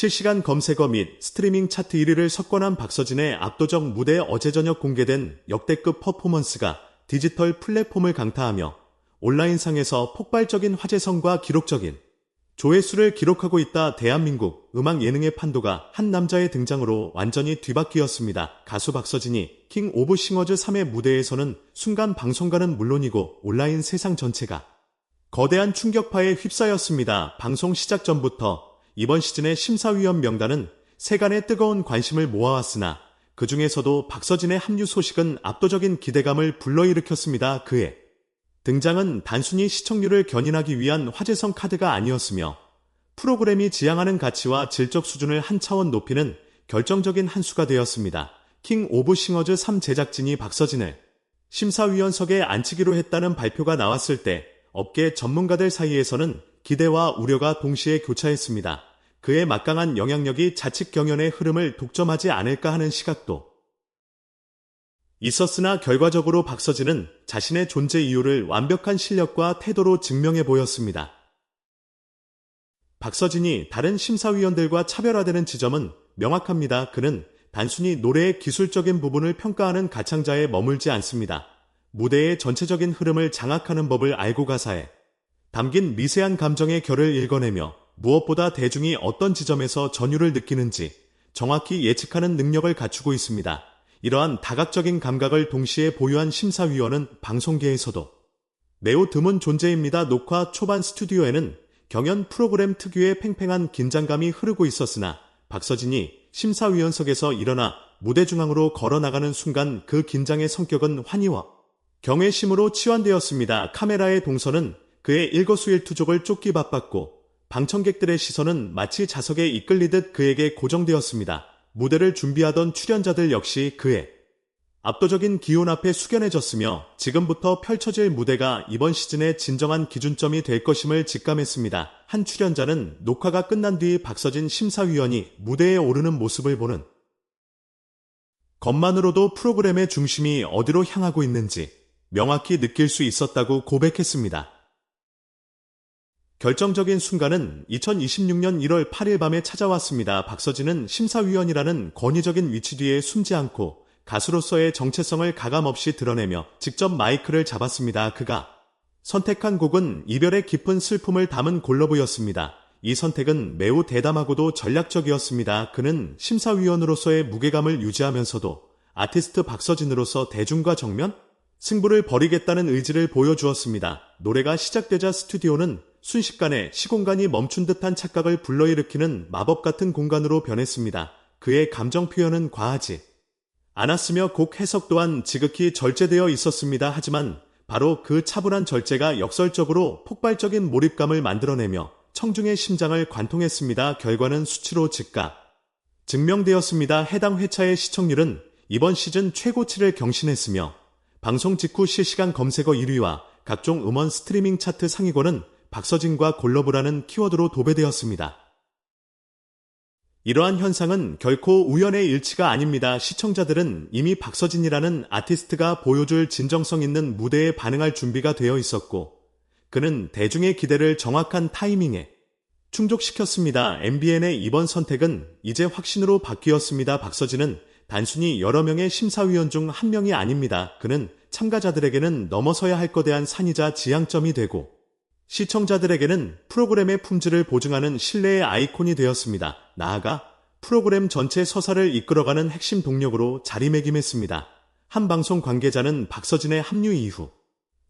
실시간 검색어 및 스트리밍 차트 1위를 석권한 박서진의 압도적 무대 어제 저녁 공개된 역대급 퍼포먼스가 디지털 플랫폼을 강타하며 온라인상에서 폭발적인 화제성과 기록적인 조회수를 기록하고 있다 대한민국 음악 예능의 판도가 한 남자의 등장으로 완전히 뒤바뀌었습니다. 가수 박서진이 킹 오브 싱어즈 3의 무대에서는 순간 방송가는 물론이고 온라인 세상 전체가 거대한 충격파에 휩싸였습니다. 방송 시작 전부터 이번 시즌의 심사위원 명단은 세간의 뜨거운 관심을 모아왔으나 그 중에서도 박서진의 합류 소식은 압도적인 기대감을 불러일으켰습니다. 그의 등장은 단순히 시청률을 견인하기 위한 화제성 카드가 아니었으며 프로그램이 지향하는 가치와 질적 수준을 한 차원 높이는 결정적인 한 수가 되었습니다. 킹 오브 싱어즈 3 제작진이 박서진을 심사위원석에 앉히기로 했다는 발표가 나왔을 때 업계 전문가들 사이에서는 기대와 우려가 동시에 교차했습니다. 그의 막강한 영향력이 자칫 경연의 흐름을 독점하지 않을까 하는 시각도 있었으나 결과적으로 박서진은 자신의 존재 이유를 완벽한 실력과 태도로 증명해 보였습니다. 박서진이 다른 심사위원들과 차별화되는 지점은 명확합니다. 그는 단순히 노래의 기술적인 부분을 평가하는 가창자에 머물지 않습니다. 무대의 전체적인 흐름을 장악하는 법을 알고 가사에 담긴 미세한 감정의 결을 읽어내며 무엇보다 대중이 어떤 지점에서 전율을 느끼는지 정확히 예측하는 능력을 갖추고 있습니다. 이러한 다각적인 감각을 동시에 보유한 심사위원은 방송계에서도 매우 드문 존재입니다. 녹화 초반 스튜디오에는 경연 프로그램 특유의 팽팽한 긴장감이 흐르고 있었으나 박서진이 심사위원석에서 일어나 무대 중앙으로 걸어나가는 순간 그 긴장의 성격은 환희와 경외심으로 치환되었습니다. 카메라의 동선은 그의 일거수일투족을 쫓기 바빴고 방청객들의 시선은 마치 자석에 이끌리듯 그에게 고정되었습니다. 무대를 준비하던 출연자들 역시 그의 압도적인 기온 앞에 숙연해졌으며 지금부터 펼쳐질 무대가 이번 시즌의 진정한 기준점이 될 것임을 직감했습니다. 한 출연자는 녹화가 끝난 뒤 박서진 심사위원이 무대에 오르는 모습을 보는 것만으로도 프로그램의 중심이 어디로 향하고 있는지 명확히 느낄 수 있었다고 고백했습니다. 결정적인 순간은 2026년 1월 8일 밤에 찾아왔습니다. 박서진은 심사위원이라는 권위적인 위치 뒤에 숨지 않고 가수로서의 정체성을 가감없이 드러내며 직접 마이크를 잡았습니다. 그가 선택한 곡은 이별의 깊은 슬픔을 담은 골러브였습니다. 이 선택은 매우 대담하고도 전략적이었습니다. 그는 심사위원으로서의 무게감을 유지하면서도 아티스트 박서진으로서 대중과 정면 승부를 벌이겠다는 의지를 보여주었습니다. 노래가 시작되자 스튜디오는 순식간에 시공간이 멈춘 듯한 착각을 불러일으키는 마법 같은 공간으로 변했습니다. 그의 감정 표현은 과하지 않았으며 곡 해석 또한 지극히 절제되어 있었습니다. 하지만 바로 그 차분한 절제가 역설적으로 폭발적인 몰입감을 만들어내며 청중의 심장을 관통했습니다. 결과는 수치로 즉각 증명되었습니다. 해당 회차의 시청률은 이번 시즌 최고치를 경신했으며 방송 직후 실시간 검색어 1위와 각종 음원 스트리밍 차트 상위권은 박서진과 골러브라는 키워드로 도배되었습니다. 이러한 현상은 결코 우연의 일치가 아닙니다. 시청자들은 이미 박서진이라는 아티스트가 보여줄 진정성 있는 무대에 반응할 준비가 되어 있었고, 그는 대중의 기대를 정확한 타이밍에 충족시켰습니다. MBN의 이번 선택은 이제 확신으로 바뀌었습니다. 박서진은 단순히 여러 명의 심사위원 중 한 명이 아닙니다. 그는 참가자들에게는 넘어서야 할 거대한 산이자 지향점이 되고 시청자들에게는 프로그램의 품질을 보증하는 신뢰의 아이콘이 되었습니다. 나아가 프로그램 전체 서사를 이끌어가는 핵심 동력으로 자리매김했습니다. 한 방송 관계자는 박서진의 합류 이후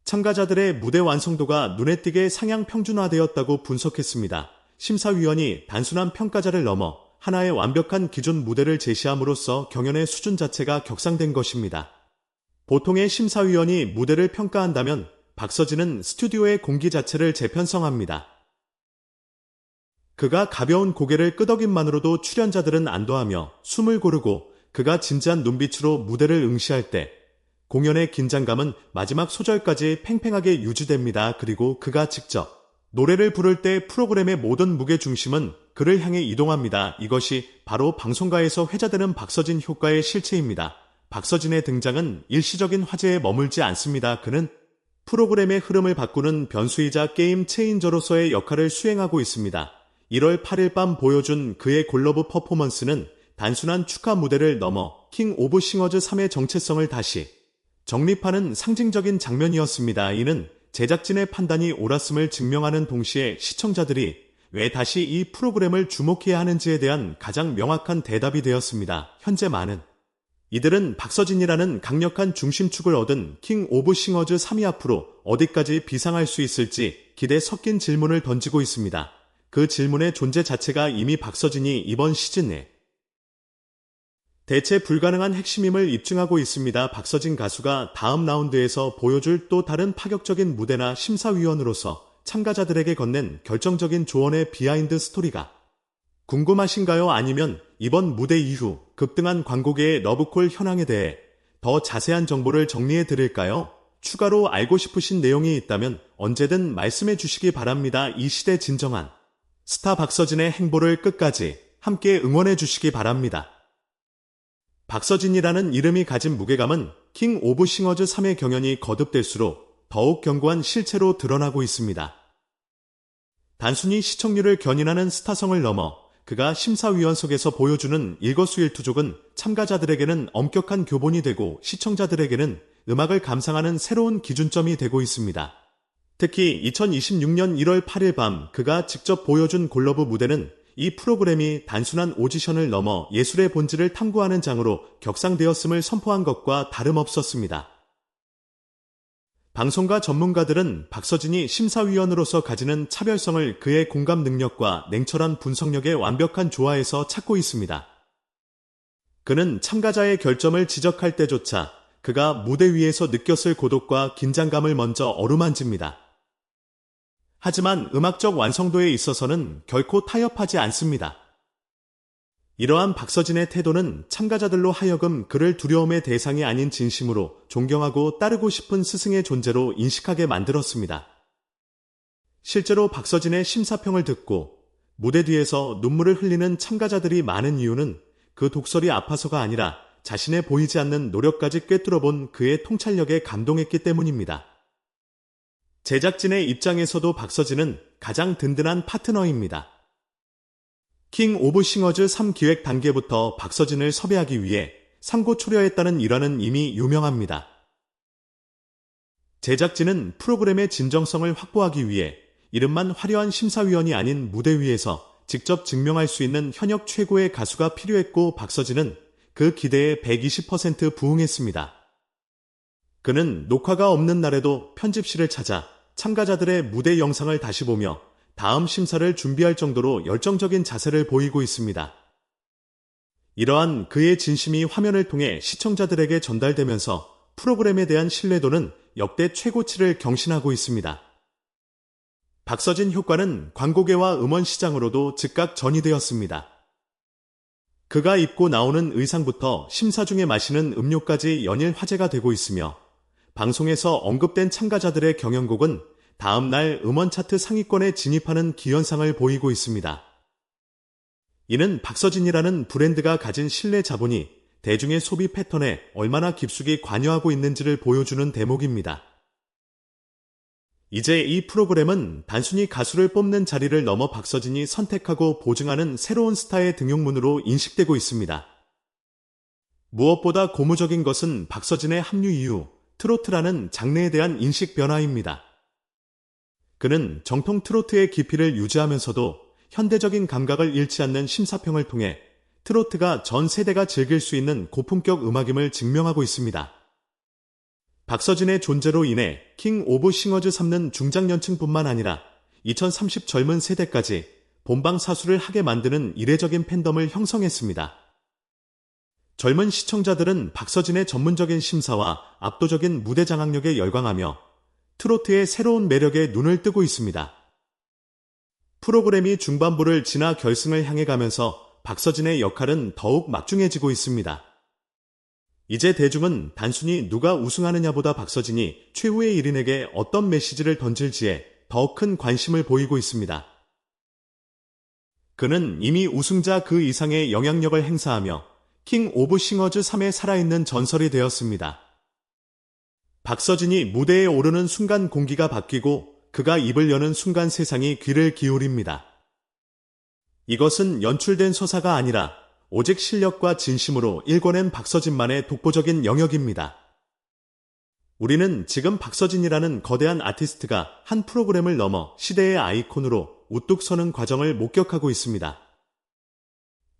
참가자들의 무대 완성도가 눈에 띄게 상향 평준화되었다고 분석했습니다. 심사위원이 단순한 평가자를 넘어 하나의 완벽한 기존 무대를 제시함으로써 경연의 수준 자체가 격상된 것입니다. 보통의 심사위원이 무대를 평가한다면 박서진은 스튜디오의 공기 자체를 재편성합니다. 그가 가벼운 고개를 끄덕임만으로도 출연자들은 안도하며 숨을 고르고 그가 진지한 눈빛으로 무대를 응시할 때 공연의 긴장감은 마지막 소절까지 팽팽하게 유지됩니다. 그리고 그가 직접 노래를 부를 때 프로그램의 모든 무게 중심은 그를 향해 이동합니다. 이것이 바로 방송가에서 회자되는 박서진 효과의 실체입니다. 박서진의 등장은 일시적인 화제에 머물지 않습니다. 그는 프로그램의 흐름을 바꾸는 변수이자 게임 체인저로서의 역할을 수행하고 있습니다. 1월 8일 밤 보여준 그의 골러브 퍼포먼스는 단순한 축하 무대를 넘어 킹 오브 싱어즈 3의 정체성을 다시 정립하는 상징적인 장면이었습니다. 이는 제작진의 판단이 옳았음을 증명하는 동시에 시청자들이 왜 다시 이 프로그램을 주목해야 하는지에 대한 가장 명확한 대답이 되었습니다. 현재 많은 이들은 박서진이라는 강력한 중심축을 얻은 킹 오브 싱어즈 3위 앞으로 어디까지 비상할 수 있을지 기대 섞인 질문을 던지고 있습니다. 그 질문의 존재 자체가 이미 박서진이 이번 시즌 내 대체 불가능한 핵심임을 입증하고 있습니다. 박서진 가수가 다음 라운드에서 보여줄 또 다른 파격적인 무대나 심사위원으로서 참가자들에게 건넨 결정적인 조언의 비하인드 스토리가 궁금하신가요? 아니면 이번 무대 이후 급등한 광고계의 러브콜 현황에 대해 더 자세한 정보를 정리해 드릴까요? 추가로 알고 싶으신 내용이 있다면 언제든 말씀해 주시기 바랍니다. 이 시대 진정한 스타 박서진의 행보를 끝까지 함께 응원해 주시기 바랍니다. 박서진이라는 이름이 가진 무게감은 킹 오브 싱어즈 3의 경연이 거듭될수록 더욱 견고한 실체로 드러나고 있습니다. 단순히 시청률을 견인하는 스타성을 넘어 그가 심사위원석에서 보여주는 일거수일투족은 참가자들에게는 엄격한 교본이 되고 시청자들에게는 음악을 감상하는 새로운 기준점이 되고 있습니다. 특히 2026년 1월 8일 밤 그가 직접 보여준 골러브 무대는 이 프로그램이 단순한 오디션을 넘어 예술의 본질을 탐구하는 장으로 격상되었음을 선포한 것과 다름없었습니다. 방송가 전문가들은 박서진이 심사위원으로서 가지는 차별성을 그의 공감 능력과 냉철한 분석력의 완벽한 조화에서 찾고 있습니다. 그는 참가자의 결점을 지적할 때조차 그가 무대 위에서 느꼈을 고독과 긴장감을 먼저 어루만집니다. 하지만 음악적 완성도에 있어서는 결코 타협하지 않습니다. 이러한 박서진의 태도는 참가자들로 하여금 그를 두려움의 대상이 아닌 진심으로 존경하고 따르고 싶은 스승의 존재로 인식하게 만들었습니다. 실제로 박서진의 심사평을 듣고 무대 뒤에서 눈물을 흘리는 참가자들이 많은 이유는 그 독설이 아파서가 아니라 자신의 보이지 않는 노력까지 꿰뚫어 본 그의 통찰력에 감동했기 때문입니다. 제작진의 입장에서도 박서진은 가장 든든한 파트너입니다. 킹 오브 싱어즈 3 기획 단계부터 박서진을 섭외하기 위해 상고 초려했다는 일화는 이미 유명합니다. 제작진은 프로그램의 진정성을 확보하기 위해 이름만 화려한 심사위원이 아닌 무대 위에서 직접 증명할 수 있는 현역 최고의 가수가 필요했고 박서진은 그 기대에 120% 부응했습니다. 그는 녹화가 없는 날에도 편집실을 찾아 참가자들의 무대 영상을 다시 보며 다음 심사를 준비할 정도로 열정적인 자세를 보이고 있습니다. 이러한 그의 진심이 화면을 통해 시청자들에게 전달되면서 프로그램에 대한 신뢰도는 역대 최고치를 경신하고 있습니다. 박서진 효과는 광고계와 음원 시장으로도 즉각 전이되었습니다. 그가 입고 나오는 의상부터 심사 중에 마시는 음료까지 연일 화제가 되고 있으며 방송에서 언급된 참가자들의 경연곡은 다음 날 음원 차트 상위권에 진입하는 기현상을 보이고 있습니다. 이는 박서진이라는 브랜드가 가진 신뢰 자본이 대중의 소비 패턴에 얼마나 깊숙이 관여하고 있는지를 보여주는 대목입니다. 이제 이 프로그램은 단순히 가수를 뽑는 자리를 넘어 박서진이 선택하고 보증하는 새로운 스타의 등용문으로 인식되고 있습니다. 무엇보다 고무적인 것은 박서진의 합류 이후 트로트라는 장르에 대한 인식 변화입니다. 그는 정통 트로트의 깊이를 유지하면서도 현대적인 감각을 잃지 않는 심사평을 통해 트로트가 전 세대가 즐길 수 있는 고품격 음악임을 증명하고 있습니다. 박서진의 존재로 인해 킹 오브 싱어즈 3는 중장년층뿐만 아니라 2030 젊은 세대까지 본방 사수를 하게 만드는 이례적인 팬덤을 형성했습니다. 젊은 시청자들은 박서진의 전문적인 심사와 압도적인 무대 장악력에 열광하며 트로트의 새로운 매력에 눈을 뜨고 있습니다. 프로그램이 중반부를 지나 결승을 향해 가면서 박서진의 역할은 더욱 막중해지고 있습니다. 이제 대중은 단순히 누가 우승하느냐보다 박서진이 최후의 1인에게 어떤 메시지를 던질지에 더 큰 관심을 보이고 있습니다. 그는 이미 우승자 그 이상의 영향력을 행사하며 킹 오브 싱어즈 3에 살아있는 전설이 되었습니다. 박서진이 무대에 오르는 순간 공기가 바뀌고 그가 입을 여는 순간 세상이 귀를 기울입니다. 이것은 연출된 서사가 아니라 오직 실력과 진심으로 일궈낸 박서진만의 독보적인 영역입니다. 우리는 지금 박서진이라는 거대한 아티스트가 한 프로그램을 넘어 시대의 아이콘으로 우뚝 서는 과정을 목격하고 있습니다.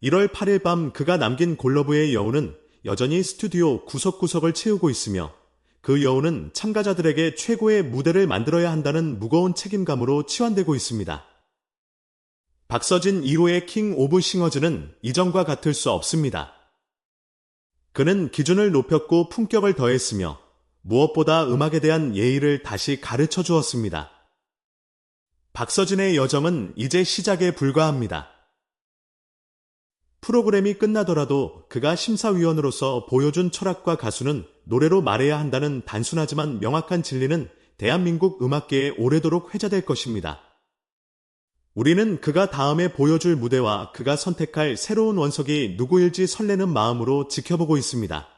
1월 8일 밤 그가 남긴 골러브의 여우는 여전히 스튜디오 구석구석을 채우고 있으며 그 여우는 참가자들에게 최고의 무대를 만들어야 한다는 무거운 책임감으로 치환되고 있습니다. 박서진 2호의 킹 오브 싱어즈는 이전과 같을 수 없습니다. 그는 기준을 높였고 품격을 더했으며 무엇보다 음악에 대한 예의를 다시 가르쳐 주었습니다. 박서진의 여정은 이제 시작에 불과합니다. 프로그램이 끝나더라도 그가 심사위원으로서 보여준 철학과 가수는 노래로 말해야 한다는 단순하지만 명확한 진리는 대한민국 음악계에 오래도록 회자될 것입니다. 우리는 그가 다음에 보여줄 무대와 그가 선택할 새로운 원석이 누구일지 설레는 마음으로 지켜보고 있습니다.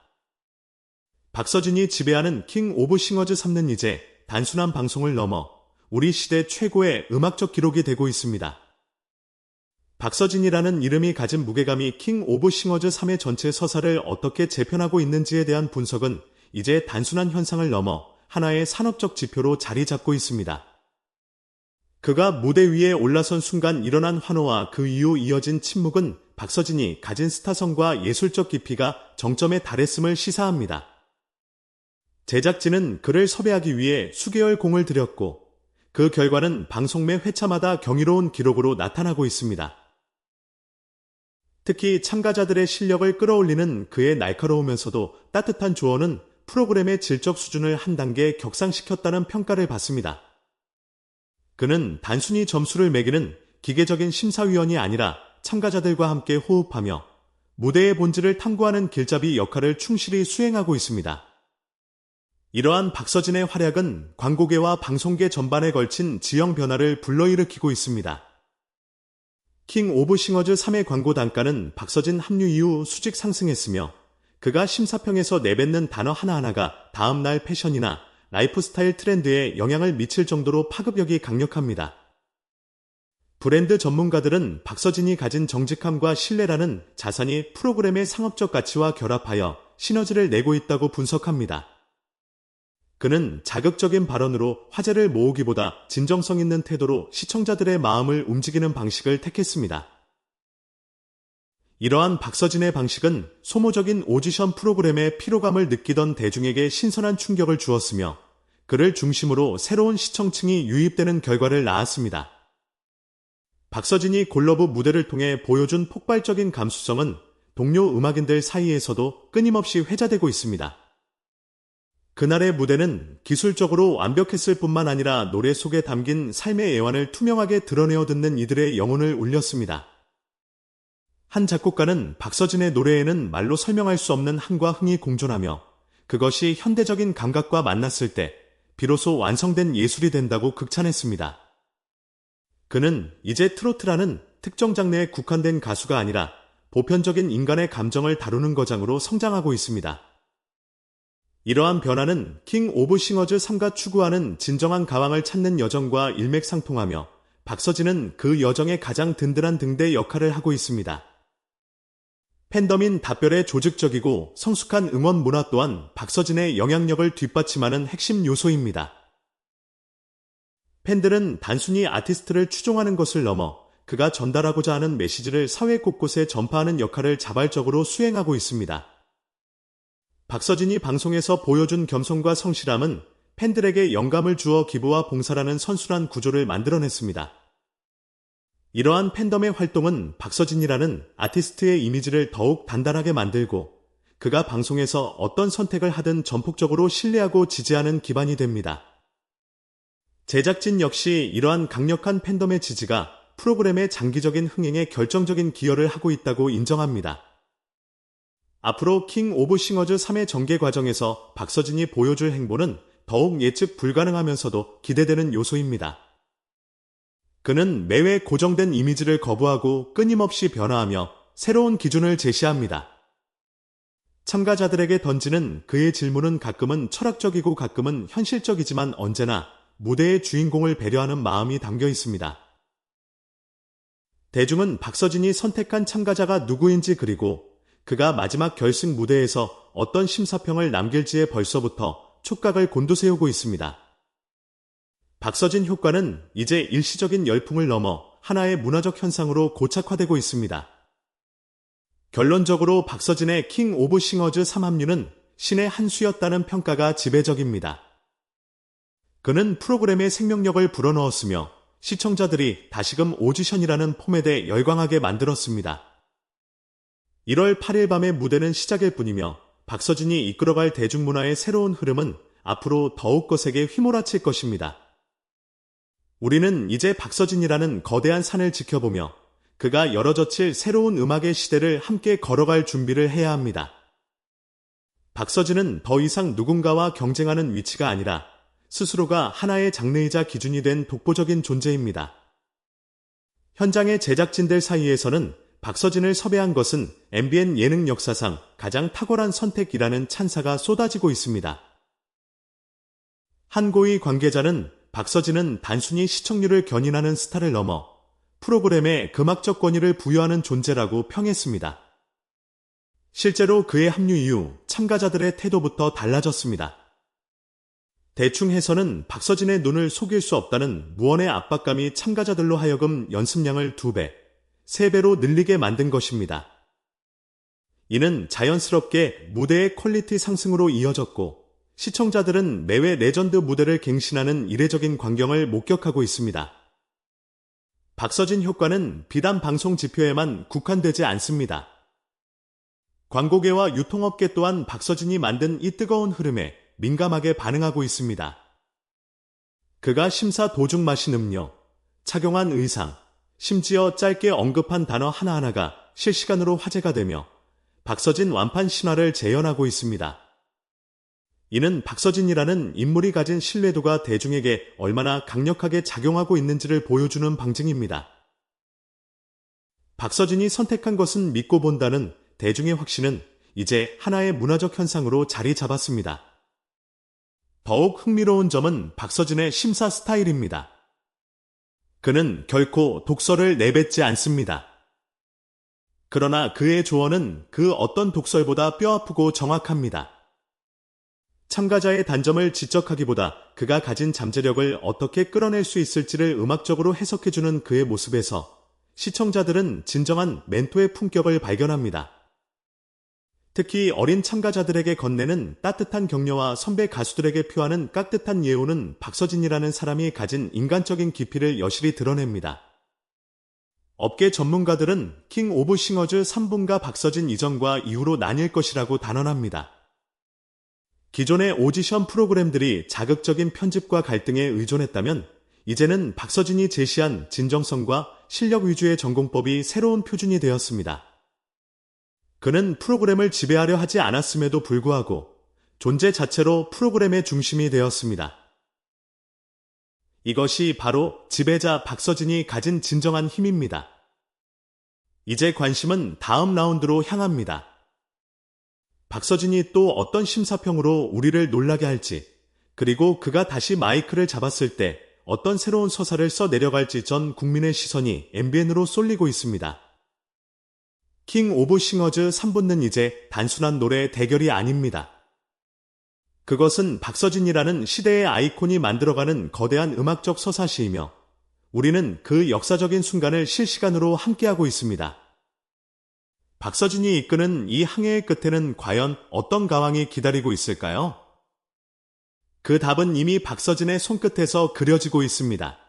박서진이 지배하는 킹 오브 싱어즈 3는 이제 단순한 방송을 넘어 우리 시대 최고의 음악적 기록이 되고 있습니다. 박서진이라는 이름이 가진 무게감이 킹 오브 싱어즈 3의 전체 서사를 어떻게 재편하고 있는지에 대한 분석은 이제 단순한 현상을 넘어 하나의 산업적 지표로 자리 잡고 있습니다. 그가 무대 위에 올라선 순간 일어난 환호와 그 이후 이어진 침묵은 박서진이 가진 스타성과 예술적 깊이가 정점에 달했음을 시사합니다. 제작진은 그를 섭외하기 위해 수개월 공을 들였고 그 결과는 방송 매 회차마다 경이로운 기록으로 나타나고 있습니다. 특히 참가자들의 실력을 끌어올리는 그의 날카로우면서도 따뜻한 조언은 프로그램의 질적 수준을 한 단계 격상시켰다는 평가를 받습니다. 그는 단순히 점수를 매기는 기계적인 심사위원이 아니라 참가자들과 함께 호흡하며 무대의 본질을 탐구하는 길잡이 역할을 충실히 수행하고 있습니다. 이러한 박서진의 활약은 광고계와 방송계 전반에 걸친 지형 변화를 불러일으키고 있습니다. 킹 오브 싱어즈 3의 광고 단가는 박서진 합류 이후 수직 상승했으며 그가 심사평에서 내뱉는 단어 하나하나가 다음날 패션이나 라이프스타일 트렌드에 영향을 미칠 정도로 파급력이 강력합니다. 브랜드 전문가들은 박서진이 가진 정직함과 신뢰라는 자산이 프로그램의 상업적 가치와 결합하여 시너지를 내고 있다고 분석합니다. 그는 자극적인 발언으로 화제를 모으기보다 진정성 있는 태도로 시청자들의 마음을 움직이는 방식을 택했습니다. 이러한 박서진의 방식은 소모적인 오디션 프로그램의 피로감을 느끼던 대중에게 신선한 충격을 주었으며 그를 중심으로 새로운 시청층이 유입되는 결과를 낳았습니다. 박서진이 골러브 무대를 통해 보여준 폭발적인 감수성은 동료 음악인들 사이에서도 끊임없이 회자되고 있습니다. 그날의 무대는 기술적으로 완벽했을 뿐만 아니라 노래 속에 담긴 삶의 애환을 투명하게 드러내어 듣는 이들의 영혼을 울렸습니다. 한 작곡가는 박서진의 노래에는 말로 설명할 수 없는 한과 흥이 공존하며 그것이 현대적인 감각과 만났을 때 비로소 완성된 예술이 된다고 극찬했습니다. 그는 이제 트로트라는 특정 장르에 국한된 가수가 아니라 보편적인 인간의 감정을 다루는 거장으로 성장하고 있습니다. 이러한 변화는 킹 오브 싱어즈 3가 추구하는 진정한 가왕을 찾는 여정과 일맥상통하며 박서진은 그 여정의 가장 든든한 등대 역할을 하고 있습니다. 팬덤인 답별의 조직적이고 성숙한 응원 문화 또한 박서진의 영향력을 뒷받침하는 핵심 요소입니다. 팬들은 단순히 아티스트를 추종하는 것을 넘어 그가 전달하고자 하는 메시지를 사회 곳곳에 전파하는 역할을 자발적으로 수행하고 있습니다. 박서진이 방송에서 보여준 겸손과 성실함은 팬들에게 영감을 주어 기부와 봉사라는 선순환 구조를 만들어냈습니다. 이러한 팬덤의 활동은 박서진이라는 아티스트의 이미지를 더욱 단단하게 만들고 그가 방송에서 어떤 선택을 하든 전폭적으로 신뢰하고 지지하는 기반이 됩니다. 제작진 역시 이러한 강력한 팬덤의 지지가 프로그램의 장기적인 흥행에 결정적인 기여를 하고 있다고 인정합니다. 앞으로 킹 오브 싱어즈 3의 전개 과정에서 박서진이 보여줄 행보는 더욱 예측 불가능하면서도 기대되는 요소입니다. 그는 매회 고정된 이미지를 거부하고 끊임없이 변화하며 새로운 기준을 제시합니다. 참가자들에게 던지는 그의 질문은 가끔은 철학적이고 가끔은 현실적이지만 언제나 무대의 주인공을 배려하는 마음이 담겨 있습니다. 대중은 박서진이 선택한 참가자가 누구인지 그리고 그가 마지막 결승 무대에서 어떤 심사평을 남길지에 벌써부터 촉각을 곤두세우고 있습니다. 박서진 효과는 이제 일시적인 열풍을 넘어 하나의 문화적 현상으로 고착화되고 있습니다. 결론적으로 박서진의 킹 오브 싱어즈 3합류는 신의 한 수였다는 평가가 지배적입니다. 그는 프로그램의 생명력을 불어넣었으며 시청자들이 다시금 오디션이라는 포맷에 열광하게 만들었습니다. 1월 8일 밤의 무대는 시작일 뿐이며 박서진이 이끌어갈 대중문화의 새로운 흐름은 앞으로 더욱 거세게 휘몰아칠 것입니다. 우리는 이제 박서진이라는 거대한 산을 지켜보며 그가 열어젖힐 새로운 음악의 시대를 함께 걸어갈 준비를 해야 합니다. 박서진은 더 이상 누군가와 경쟁하는 위치가 아니라 스스로가 하나의 장르이자 기준이 된 독보적인 존재입니다. 현장의 제작진들 사이에서는 박서진을 섭외한 것은 MBN 예능 역사상 가장 탁월한 선택이라는 찬사가 쏟아지고 있습니다. 한 고위 관계자는 박서진은 단순히 시청률을 견인하는 스타를 넘어 프로그램에 금악적 권위를 부여하는 존재라고 평했습니다. 실제로 그의 합류 이후 참가자들의 태도부터 달라졌습니다. 대충 해서는 박서진의 눈을 속일 수 없다는 무언의 압박감이 참가자들로 하여금 연습량을 두 배, 세 배로 늘리게 만든 것입니다. 이는 자연스럽게 무대의 퀄리티 상승으로 이어졌고 시청자들은 매회 레전드 무대를 갱신하는 이례적인 광경을 목격하고 있습니다. 박서진 효과는 비단 방송 지표에만 국한되지 않습니다. 광고계와 유통업계 또한 박서진이 만든 이 뜨거운 흐름에 민감하게 반응하고 있습니다. 그가 심사 도중 마신 음료, 착용한 의상, 심지어 짧게 언급한 단어 하나하나가 실시간으로 화제가 되며 박서진 완판 신화를 재현하고 있습니다. 이는 박서진이라는 인물이 가진 신뢰도가 대중에게 얼마나 강력하게 작용하고 있는지를 보여주는 방증입니다. 박서진이 선택한 것은 믿고 본다는 대중의 확신은 이제 하나의 문화적 현상으로 자리 잡았습니다. 더욱 흥미로운 점은 박서진의 심사 스타일입니다. 그는 결코 독설을 내뱉지 않습니다. 그러나 그의 조언은 그 어떤 독설보다 뼈아프고 정확합니다. 참가자의 단점을 지적하기보다 그가 가진 잠재력을 어떻게 끌어낼 수 있을지를 음악적으로 해석해주는 그의 모습에서 시청자들은 진정한 멘토의 품격을 발견합니다. 특히 어린 참가자들에게 건네는 따뜻한 격려와 선배 가수들에게 표하는 깍듯한 예우는 박서진이라는 사람이 가진 인간적인 깊이를 여실히 드러냅니다. 업계 전문가들은 킹 오브 싱어즈 3분과 박서진 이전과 이후로 나뉠 것이라고 단언합니다. 기존의 오디션 프로그램들이 자극적인 편집과 갈등에 의존했다면 이제는 박서진이 제시한 진정성과 실력 위주의 전공법이 새로운 표준이 되었습니다. 그는 프로그램을 지배하려 하지 않았음에도 불구하고 존재 자체로 프로그램의 중심이 되었습니다. 이것이 바로 지배자 박서진이 가진 진정한 힘입니다. 이제 관심은 다음 라운드로 향합니다. 박서진이 또 어떤 심사평으로 우리를 놀라게 할지, 그리고 그가 다시 마이크를 잡았을 때 어떤 새로운 서사를 써 내려갈지 전 국민의 시선이 MBN으로 쏠리고 있습니다. 킹 오브 싱어즈 3분는 이제 단순한 노래 대결이 아닙니다. 그것은 박서진이라는 시대의 아이콘이 만들어가는 거대한 음악적 서사시이며 우리는 그 역사적인 순간을 실시간으로 함께하고 있습니다. 박서진이 이끄는 이 항해의 끝에는 과연 어떤 가왕이 기다리고 있을까요? 그 답은 이미 박서진의 손끝에서 그려지고 있습니다.